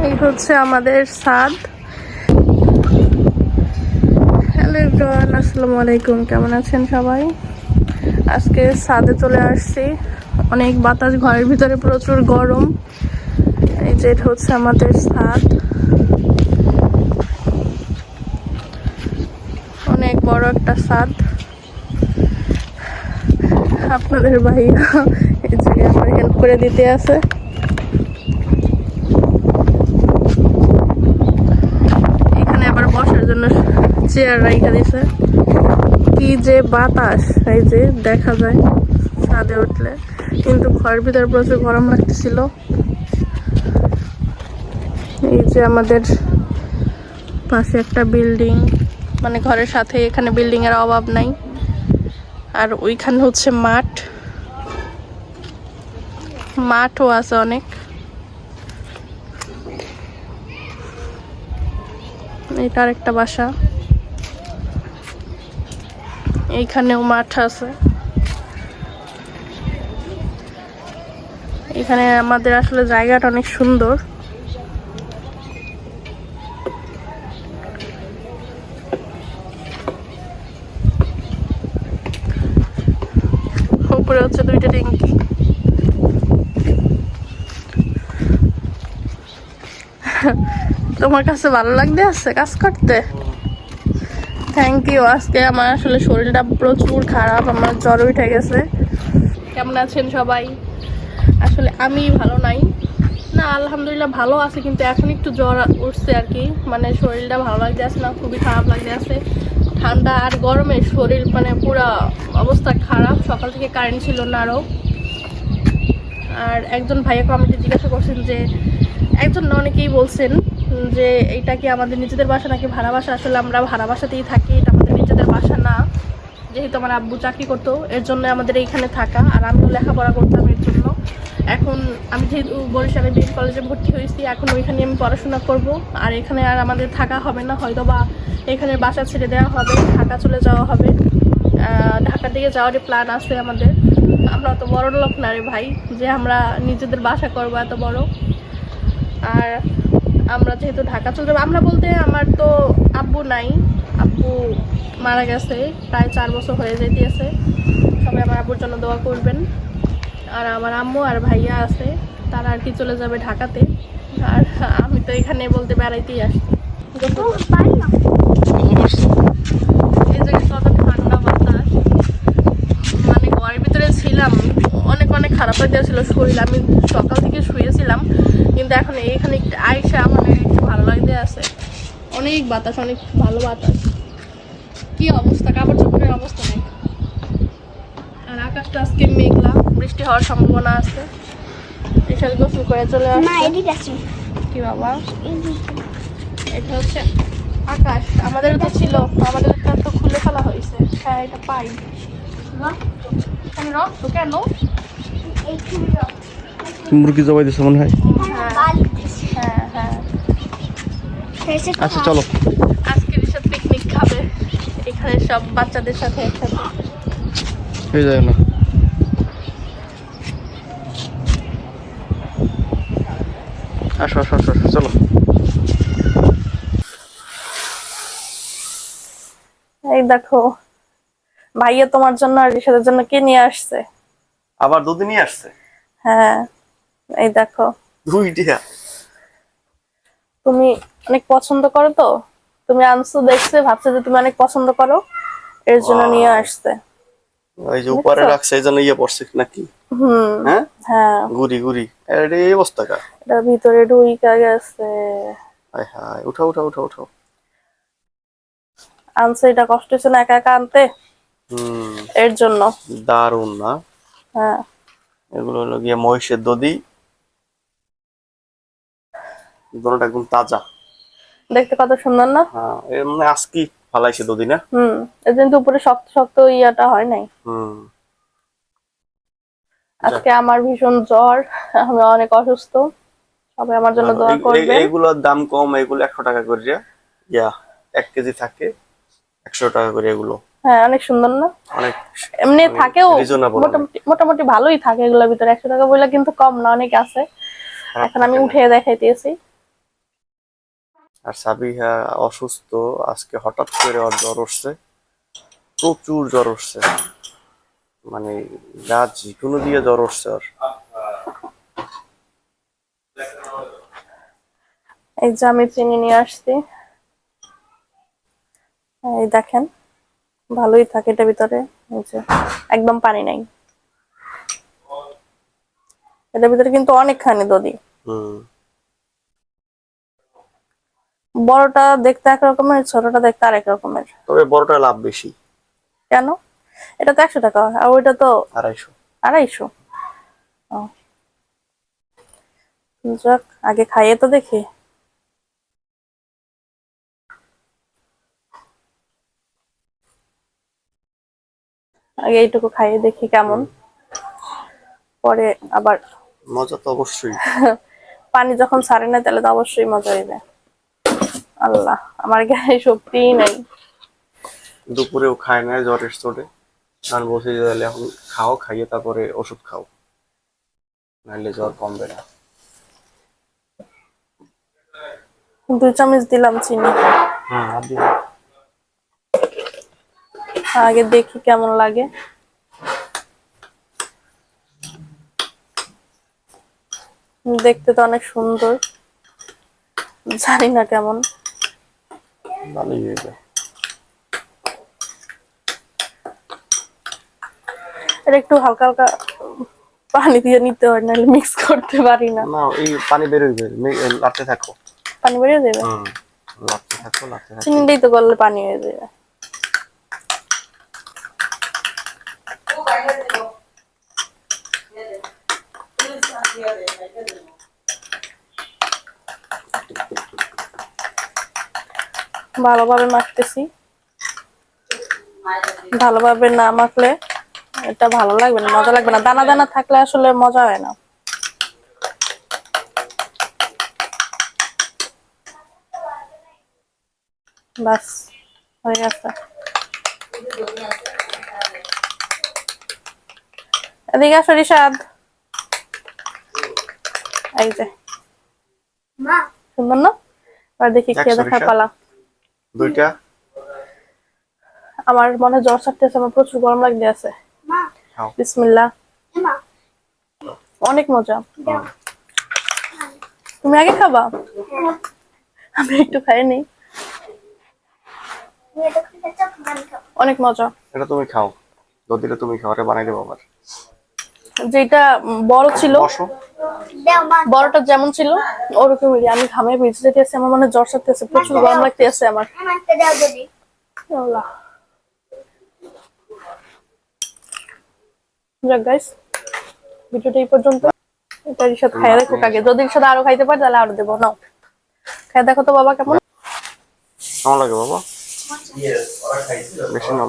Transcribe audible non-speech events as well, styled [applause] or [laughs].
এই হচ্ছে আমাদের সাদ। হ্যালো এভরিওয়ান, আসসালামু আলাইকুম। কেমন আছেন সবাই? আজকে সাদে চলে আসছি। অনেক বাতাস, ঘরের ভিতরে প্রচুর গরম। এই যে হচ্ছে আমাদের ছাদ অনেক বড় একটা ছাদ আপনাদের ভাইয়া এই যে আমার হেল্প করে দিতে আছে এখানে আবার বসার জন্য চেয়ার রাইখা দিছে। কি যে বাতাস, এই যে দেখা যায় ছাদে উঠলে। কিন্তু ঘরের ভিতরে প্রচুর গরম লাগতেছিল। এই যে আমাদের পাশে একটা বিল্ডিং মানে ঘরের সাথে এখানে বিল্ডিং এর অভাব নাই। আর ওইখানে হচ্ছে মাঠ। মাঠও আছে অনেক। এটা একটা বাসা। এইখানেও মাঠ আছে। এখানে আমাদের আসলে জায়গাটা অনেক সুন্দর। উপরে হচ্ছে দুইটা ট্যাঙ্কি। তোমার কাছে ভালো লাগতে আছে কাজ করতে? থ্যাংক ইউ আজকে আমার আসলে শরীরটা প্রচুর খারাপ, আমার জ্বর উঠে গেছে। কেমন আছেন সবাই? আসলে আমি ভালো নাই। না, আলহামদুলিল্লাহ ভালো আছে, কিন্তু এখন একটু জ্বর উঠছে আর কি। মানে শরীরটা ভালো লাগতে আছে না, খুবই খারাপ লাগতে আছে ঠান্ডা আর গরমে শরীর মানে পুরো অবস্থা খারাপ। সকাল থেকে কারেন্ট ছিল না আরও আর একজন ভাইয়া কমিটি জিজ্ঞাসা করছেন যে, একজন অনেকেই বলছেন যে এইটা কি আমাদের নিজেদের বাসা নাকি ভাড়া বাসা? আসলে আমরা ভাড়া বাসাতেই থাকি, এটা আমাদের নিজেদের বাসা না। যেহেতু আমার আব্বু চাকরি করতো, এর জন্য আমাদের এইখানে থাকা। আর আমিও লেখাপড়া করতাম এর জন্য। এখন আমি যেহেতু বরিশালে বিএড কলেজে ভর্তি হয়েছি, এখন ওইখানে আমি পড়াশোনা করব। আর এখানে আর আমাদের থাকা হবে না হয়তো বা এখানে বাসা ছেড়ে দেওয়া হবে, ঢাকা চলে যাওয়া হবে। ঢাকার দিকে যাওয়ারই প্ল্যান আছে আমাদের। আমরা তো বড় লোক না রে ভাই, যে আমরা নিজেদের বাসা করব এত বড়। আর আমরা যেহেতু ঢাকা চলে যাব, আমরা বলতে আমার তো আব্বু নাই। আব্বু মারা গেছে, প্রায় চার বছর হয়ে যেতেছে। সবাই আমার আব্বুর জন্য দোয়া করবেন। আর আমার আম্মু আর ভাইয়া আছে, তারা আর কি চলে যাবে ঢাকাতে। আর আমি তো এখানে বলতে বেড়াইতেই আসছি এই জায়গায় কত ঠান্ডা বাতাস মানে ঘরের ভিতরে ছিলাম খারাপ লাগতেছিল শরীর আমি সকাল থেকে শুয়েছিলাম কিন্তু এখন এইখানে একটু আইসা মানে একটু ভালো লাগতে আছে। অনেক বাতাস অনেক ভালো বাতাস। কি অবস্থা? কাপড় চোপড়ের অবস্থা নেই। আর আকাশটা আজকে মেঘলা বৃষ্টি হওয়ার সম্ভাবনা আছে। বিশাল গোসল করে চলে আসছে। কি বাবা? এটা হচ্ছে আকাশ। আমাদের তো ছিল আমাদের তো খুলে ফেলা হয়েছে। হ্যাঁ এটা পাই। এখানে রক্ত কেন? মুরগি জবাই দিছে মনে হয়। আচ্ছা চলো। আজকে রিসাদ পিকনিক খাবে। এখানে সব বাচ্চাদের সাথে একসাথে। হয়ে যায় না। আসো আসো আসো আসো, চলো। এই দেখো ভাইয়া তোমার জন্য আর রিসাদের জন্য কে নিয়ে আসছে? আবার দুদিনই আসছে? হ্যাঁ এই দেখো। দুইটা। তুমি অনেক পছন্দ করো তো? তুমি আনছো দেখছে ভাবছে যে তুমি অনেক পছন্দ করো এর জন্য নিয়ে আসছে। ওই যে উপরে রাখছে এই জন্য ইয়ে পড়ছে নাকি? হুম হ্যাঁ? হ্যাঁ। গুড়ি গুড়ি। এটা এই অবস্থা কা এটা ভিতরে ঢুই ঢুইকা গেছে। হায় হায় উঠাও উঠাও উঠাও উঠাও। আনছে এটা কষ্ট হচ্ছে না একা একা আনতে? হুম। এর জন্য। দারুণ না? হ্যাঁ। এগুলো হলো গিয়ে মহিষের দধি। দোনোটা একদম তাজা। দেখতে কত সুন্দর না? হ্যাঁ এর মানে আজকে ফালাইছে দধি না? হুম এর কিন্তু উপরে শক্ত শক্ত ইয়াটা হয় নাই। হুম। আজকে আমার ভীষণ জ্বর আমি অনেক অসুস্থ। সবাই আমার জন্য দোয়া করবে এইগুলোর দাম কম এগুলো একশো টাকা করে ইয়া এক কেজি থাকে একশো টাকা করে এগুলো। হ্যাঁ অনেক সুন্দর না? অনেক এমনি থাকেও মোটামুটি ভালোই থাকে এগুলোর ভিতরে। একশো টাকা বললে কিন্তু কম না অনেক আছে। এখন আমি উঠে দেখাইতেছি। আর সাবিহা অসুস্থ আজকে হঠাৎ করে ওর জ্বর উঠছে। প্রচুর জ্বর উঠছে। মানে যা যেকোনো দিয়ে জ্বর উঠছে ওর। এই যে আমি চিনি নিয়ে আসছি। এই দেখেন। ভালোই থাকে এটার ভিতরে একদম পানি নাই। এটার ভিতরে কিন্তু অনেকখানি দধি হুম। বড়টা দেখতে এক রকমের ছোটটা দেখতে আরেক রকমের। তবে বড়টা লাভ বেশি। কেন? এটা তো একশো টাকা আর ওইটা তো আড়াইশো। আড়াইশো। যাক আগে খাইয়ে তো দেখি। আগে এইটুকু খাইয়ে দেখি কেমন। পরে আবার মজা তো অবশ্যই। [laughs] পানি যখন ছাড়ে না তাহলে তো অবশ্যই মজা হইবে। আল্লাহ আমার গায়ে শক্তিই নাই। দুপুরেও খায় না জ্বরের চোটে। কারণ বসে যে তাহলে এখন খাও খাইয়ে তারপরে ওষুধ খাও। নাহলে জ্বর কমবে না। দুই চামচ দিলাম চিনি। হুম আর। আগে দেখি কেমন লাগে। দেখতে তো অনেক সুন্দর। জানি না কেমন। ভালোই হয়ে এটা একটু হালকা হালকা পানি দিয়ে নিতে হয় নাহলে মিক্স করতে পারি না। না এই পানি বের হয়ে বেরোবে লাড়তে থাকো। পানি বেরিয়ে দেবে হুম লাড়তে থাকো লাড়তে থাকো। চিনিটাই তো করলে পানি হয়ে যাবে। ভালোভাবে মাখতেছি। ভালোভাবে না মাখলে এটা ভালো লাগবে না মজা লাগবে না। দানা দানা থাকলে আসলে মজা হয় না। বাস হয়ে গেছে। এদিকে আসো রিশাদ। এই যে। সুন্দর না? এবার দেখি খেয়ে দেখার পালা। দুইটা? আমার মনে হয় জ্বর ছাড়তেছে আমার প্রচুর গরম লাগতে আছে। মা। বিসমিল্লাহ। অনেক মজা। তুমি আগে খাবা? আমি একটু খাই নেই খাব। অনেক মজা। এটা তুমি খাও। দুধ তুমি খাও এটা বানাই দেবো আবার। যেটা বড় ছিল বড়টা যেমন ছিল ওরকমই। আমি ঘামে ভিজে যেতে আছে আমার মনে জ্বর ছাড়তেছে প্রচুর গরম লাগতে আছে আমার। আমার একটা দাও যদি আল্লাহ যাক গাইস ভিডিওটা এই পর্যন্ত। এটা রিসাদ খাইয়ে দেখো আগে যদি রিসাদ আরও খাইতে পারে তাহলে আরও দেবো নাও। খাই দেখো তো বাবা কেমন। কেমন লাগে বাবা? বেশি না